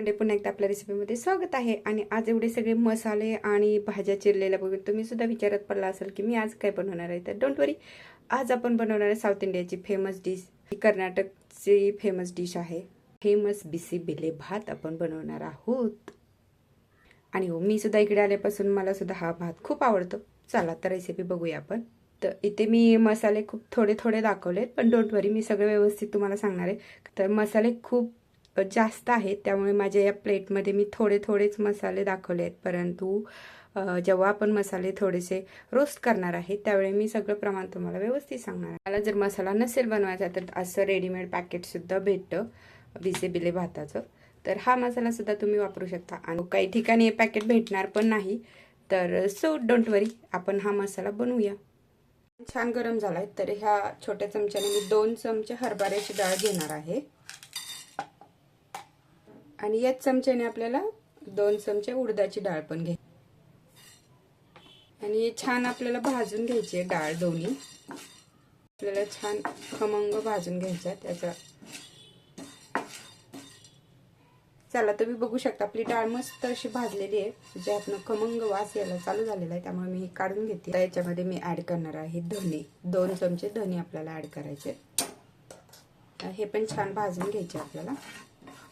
म्हणजे पुन्हा एकदा आपल्या रेसिपीमध्ये स्वागत आहे. आणि आज एवढे सगळे मसाले आणि भाज्या चिरलेल्या बघून तुम्ही सुद्धा विचारत पडला असेल की मी आज काय बनवणार आहे. तर डोंट वरी आज आपण बनवणार आहे साऊथ इंडियाची फेमस डिश ही कर्नाटकची फेमस डिश आहे. फेमस बिसी बिले भात आपण बनवणार आहोत. आणि हो मी सुद्धा इकडे आल्यापासून मला सुद्धा हा भात खूप आवडतो. चला तर रेसिपी बघूया आपण. तर इथे मी मसाले खूप थोडे थोडे दाखवलेत पण डोंट वरी मी सगळे व्यवस्थित तुम्हाला सांगणार आहे. तर मसाले खूप जास्त आहेत. त्यामुळे माझ्या या प्लेटमध्ये मी थोडे थोडेच मसाले दाखवले आहेत. परंतु जेव्हा आपण मसाले थोडेसे रोस्ट करणार आहे त्यावेळी मी सगळं प्रमाण तुम्हाला व्यवस्थित सांगणार आहे. मला जर मसाला नसेल बनवायचा तर असं रेडीमेड पॅकेटसुद्धा भेटतं बिसे बिले भाताचं. तर हा मसाला सुद्धा तुम्ही वापरू शकता. आणि काही ठिकाणी हे पॅकेट भेटणार पण नाही. तर सो डोंट वरी आपण हा मसाला बनवूया. छान गरम झालाय. तर ह्या छोट्या चमच्याने मी दोन चमचे हरभऱ्याची डाळ घेणार आहे. आणि याच चमच्याने आपल्याला दोन चमचे उडदाची डाळ पण घे. आणि छान आपल्याला भाजून घ्यायची आहे डाळ दोन्ही. आपल्याला छान खमंग भाजून घ्यायचा त्याचा. चला तुम्ही बघू शकता आपली डाळ मस्त अशी भाजलेली आहे. म्हणजे ज्यातनं खमंग वास यायला चालू झालेला आहे त्यामुळे मी हे काढून घेते. याच्यामध्ये मी ऍड करणार आहे धने दोन चमचे धने आपल्याला ऍड करायचे. हे पण छान भाजून घ्यायचे आपल्याला.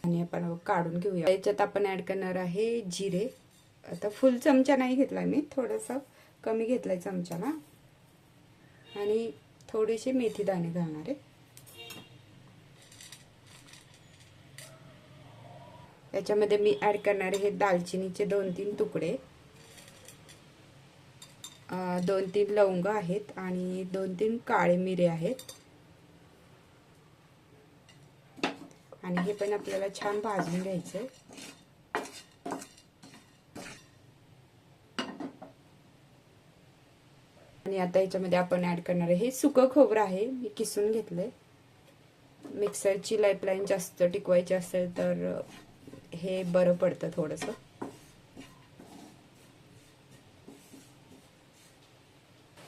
आणि आपण काढून घेऊया. याच्यात आपण ऍड करणार आहे जिरे. आता फुल चमचा नाही घेतलाय मी. थोडासा कमी घेतलाय चमच्याला. आणि थोडेसे मेथी दाणे घालणार आहे. याच्यामध्ये मी ऍड करणार आहे दालचिनीचे दोन तीन तुकडे. दोन तीन लवंग आहेत आणि दोन तीन काळे मिरे आहेत. आणि हे पण आपल्याला छान भाजून घ्यायचंय. आणि आता याच्यामध्ये आपण ऍड करणार आहे हे सुकं खोबरं आहे मी किसून घेतलंय. मिक्सरची लाईफलाईन जास्त टिकवायची असेल तर हे बरं पडतं थोडंसं.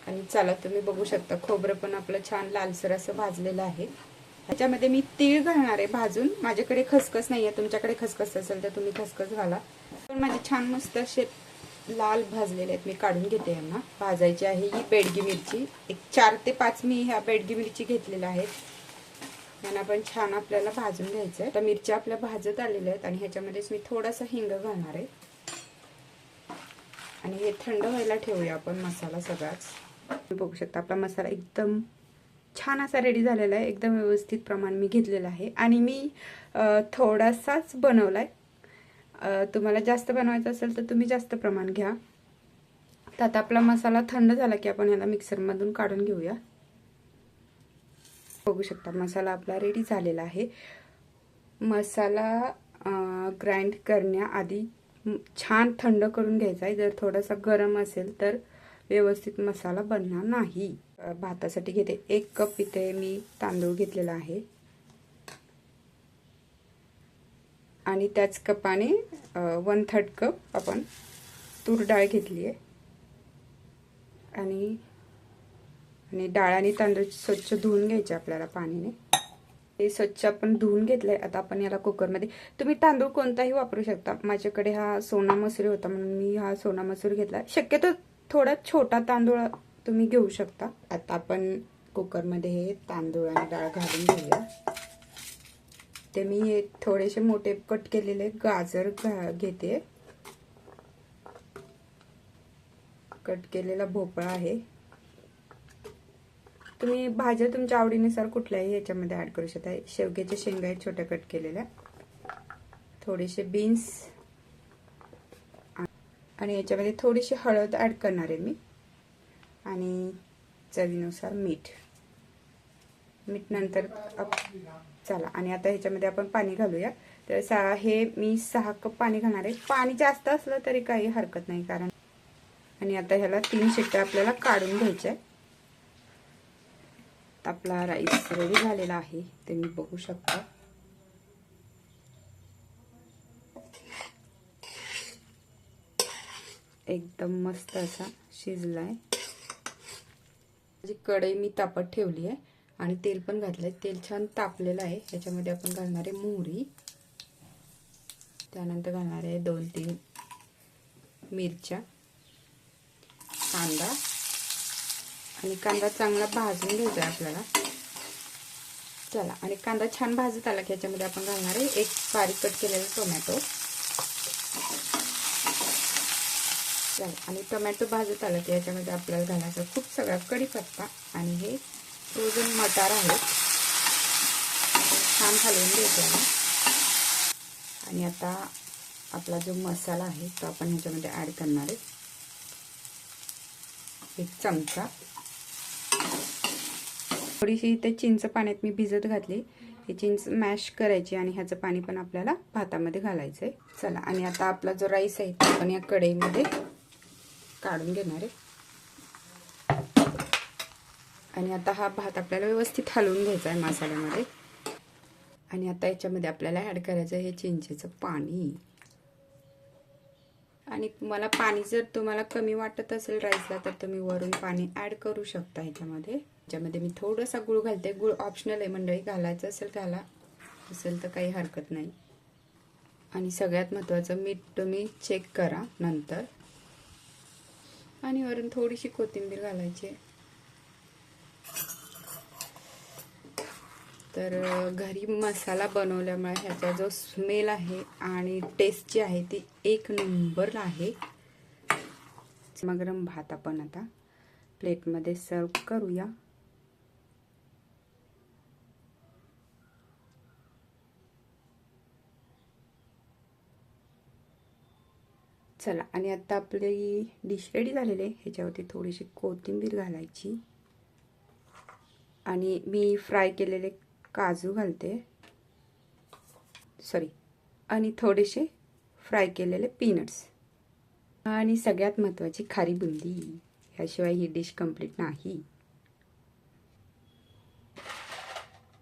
आणि चला तुम्ही बघू शकता खोबरं पण आपलं छान लालसर असं भाजलेलं आहे. ह्याच्यामध्ये मी तीळ घालणार आहे भाजून. माझ्याकडे खसखस नाही आहे तुमच्याकडे खसखस असेल तर तुम्ही खसखस घाला. पण माझे छान मस्त असे लाल भाजलेले आहेत. मी काढून घेते यांना. भाजायची आहे ही बेडगी मिरची. एक चार ते पाच मी ह्या बेडगी मिरची घेतलेल्या आहेत. यांना पण छान आपल्याला भाजून घ्यायचं आहे तर मिरच्या आपल्या भाजत आलेल्या आहेत आणि ह्याच्यामध्येच मी थोडासा हिंग घालणार आहे. आणि हे थंड व्हायला ठेवूया आपण मसाला सगळाच. तुम्ही बघू शकता आपला मसाला एकदम छान असा रेडी झालेला आहे. एकदम व्यवस्थित प्रमाण मी घेतलेलं आहे. आणि मी थोडासाच बनवला आहे तुम्हाला जास्त बनवायचं असेल तर तुम्ही जास्त प्रमाण घ्या. तर आता आपला मसाला थंड झाला की आपण याला मिक्सरमधून काढून घेऊया. बघू शकता मसाला आपला रेडी झालेला आहे. मसाला ग्राइंड करण्याआधी छान थंड करून घ्यायचा आहे. जर थोडासा गरम असेल तर व्यवस्थित मसाला बनणार नाही. भातासाठी घेते एक कप इथे मी तांदूळ घेतलेला आहे. आणि त्याच कपाने वन थर्ड कप आपण तूर डाळ घेतली आहे. आणि आणि डाळ आणि तांदूळ स्वच्छ धुवून घ्यायचे आपल्याला पाणीने. हे स्वच्छ आपण धुवून घेतलंय. आता आपण याला कुकरमध्ये तुम्ही तांदूळ कोणताही वापरू शकता. माझ्याकडे हा सोना मसूर होता म्हणून मी हा सोना मसूर घेतला. शक्यतो थोडा छोटा तांदूळ तुम्ही घेऊ शकता. आता आपण कुकरमध्ये हे तांदूळ आणि डाळ घालून घेऊया. ते मी हे थोडेसे मोठे कट केलेले गाजर घेते. कट केलेला भोपळा आहे. तुम्ही भाज्या तुमच्या आवडीनुसार कुठल्याही याच्यामध्ये ऍड करू शकता. शेवग्याच्या शेंगा आहेत छोट्या कट केलेल्या. थोडेसे बीन्स आणि याच्यामध्ये थोडीशी हळद ॲड करणार आहे मी. आणि चवीनुसार मीठ. मीठ नंतर चला आणि आता ह्याच्यामध्ये आपण पाणी घालूया. तर सा हे मी सहा कप पाणी घालणार आहे. पाणी जास्त असलं तरी काही हरकत नाही कारण आणि आता ह्याला तीन शिट्ट्या आपल्याला काढून घ्यायच्या आपला राईस रेडी झालेला आहे. ते मी बघू शकता. एकदम मस्त असा शिजलाय. माझी कढई मी तापत ठेवली आहे आणि तेल पण घातलंय. तेल छान तापलेलं आहे. याच्यामध्ये आपण घालणार आहे मोहरी. त्यानंतर घालणार आहे दोन तीन मिरच्या कांदा. आणि कांदा चांगला भाजून घ्यायचा आहे आपल्याला. चला आणि कांदा छान भाजत आला की याच्यामध्ये आपण घालणार आहे एक बारीक कट केलेला टोमॅटो. चला आणि टोमॅटो भाजत आलं की याच्यामध्ये आपल्याला घालायचा खूप सगळा कढीपत्ता आणि हे फ्रोझन मटार आहे. छान घालवून द्यायचं आहे. आणि आता आपला जो मसाला आहे तो आपण ह्याच्यामध्ये ॲड करणार आहे. एक चमचा. थोडीशी इथे चिंच पाण्यात मी भिजत घातली. ही चिंच मॅश करायची आणि ह्याचं पाणी पण आपल्याला भातामध्ये घालायचं आहे चला आणि आता आपला जो राईस आहे तो आपण या कढईमध्ये काढून घेणार आहे. आणि आता हा भात आपल्याला व्यवस्थित हलवून घ्यायचा आहे मसाल्यामध्ये. आणि आता याच्यामध्ये आपल्याला ॲड करायचं आहे हे चिंचेचं पाणी. आणि मला पाणी जर तुम्हाला कमी वाटत असेल राईसला तर तुम्ही वरून पाणी ॲड करू शकता ह्याच्यामध्ये ह्याच्यामध्ये मी थोडासा गुळ घालते. गुळ ऑप्शनल आहे. मंडळी घालायचं असेल घाला. असेल तर काही हरकत नाही. आणि सगळ्यात महत्त्वाचं मीठ तुम्ही चेक करा नंतर. आणि वरून थोडीशी कोथिंबीर घालायची. तर घरी मसाला बनवल्यामुळे ह्याचा जो स्मेल आहे आणि टेस्ट जी आहे ती एक नंबर आहे. गरम भात आपण आता प्लेटमध्ये सर्व करूया. चला आणि आत्ता आपली डिश रेडी झालेली आहे. ह्याच्यावरती थोडीशी कोथिंबीर घालायची. आणि मी फ्राय केलेले काजू घालते. सॉरी आणि थोडेसे फ्राय केलेले पीनट्स आणि सगळ्यात महत्त्वाची खारी बुंदी. ह्याशिवाय ही डिश कंप्लीट नाही.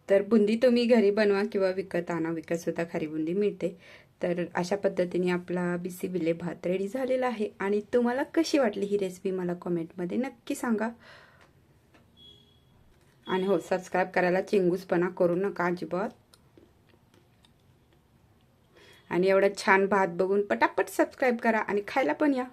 तर बुंदी तुम्ही घरी बनवा किंवा विकत आणा. विकतसुद्धा खारी बुंदी मिळते. तर अशा पद्धतीने आपला बिसी बिले भात रेडी झालेला आहे. आणि तुम्हाला कशी वाटली ही रेसिपी मला कमेंटमध्ये नक्की सांगा. आणि हो सबस्क्राईब करायला चिंगूसपणा करू नका अजिबात. आणि एवढा छान भात बघून पटापट सबस्क्राईब करा आणि खायला पण या.